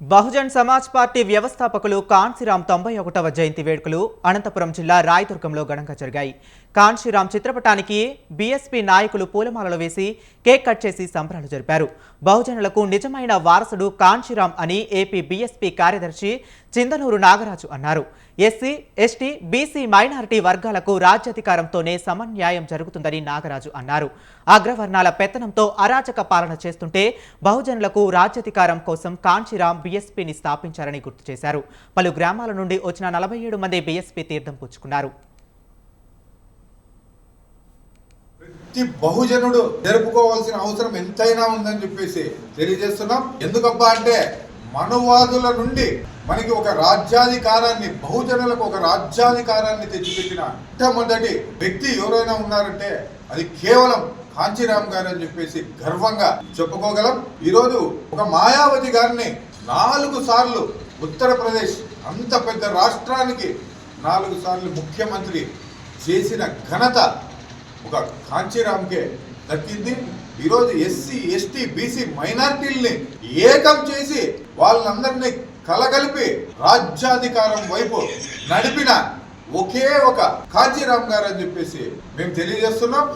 Bahujan Samaj party వ్యవస్థాపకులు కాన్సీరామ్ తొంభై ఒకటవ జయంతి వేడుకలు అనంతపురం జిల్లా రాయదుర్గంలో ఘనంగా జరిగాయి. కాన్షీరామ్ చిత్రపటానికి బీఎస్పీ నాయకులు పూలమాలలు వేసి కేక్ కట్ చేసి సంబరాలు జరిపారు. బహుజనులకు నిజమైన వారసుడు కాన్షీరామ్ అని ఏపీ బీఎస్పీ కార్యదర్శి చిందనూరు నాగరాజు అన్నారు. ఎస్సీ ఎస్టీ బీసీ మైనారిటీ వర్గాలకు రాజ్యాధికారంతోనే సమన్యాయం జరుగుతుందని నాగరాజు అన్నారు. అగ్రవర్ణాల పెత్తనంతో అరాచక పాలన చేస్తుంటే బహుజనులకు రాజ్యాధికారం కోసం కాంచీరాం బీఎస్పీని స్థాపించారని గుర్తు చేశారు. పలు గ్రామాల నుండి వచ్చిన నలభై ఏడు మంది బీఎస్పీ తీర్థం పుచ్చుకున్నారు. ప్రతి బహుజనుడు జరుపుకోవాల్సిన అవసరం ఎంతైనా ఉందని చెప్పేసి తెలియజేస్తున్నాం. ఎందుకబ్బా అంటే మనువాదుల నుండి మనకి ఒక రాజ్యాధికారాన్ని బహుజనులకు ఒక రాజ్యాధికారాన్ని తెచ్చిపెట్టిన మొట్టమొదటి వ్యక్తి ఎవరైనా ఉన్నారంటే అది కేవలం కాంచీరామ్ గారు అని చెప్పేసి గర్వంగా చెప్పుకోగలం. ఈరోజు ఒక మాయావతి గారిని నాలుగు సార్లు ఉత్తరప్రదేశ్ అంత పెద్ద రాష్ట్రానికి నాలుగు సార్లు ముఖ్యమంత్రి చేసిన ఘనత ఒక కాంచీరామ్కే దక్కింది. ఈరోజు ఎస్సీ ఎస్టీ బీసీ మైనార్టీల్ని ఏకం చేసి వాళ్ళందరినీ కలగలిపి రాజ్యాధికారం వైపు నడిపిన ఒకే ఒక కాజీరామ్ గారు అని చెప్పేసి మేము తెలియజేస్తున్నాం.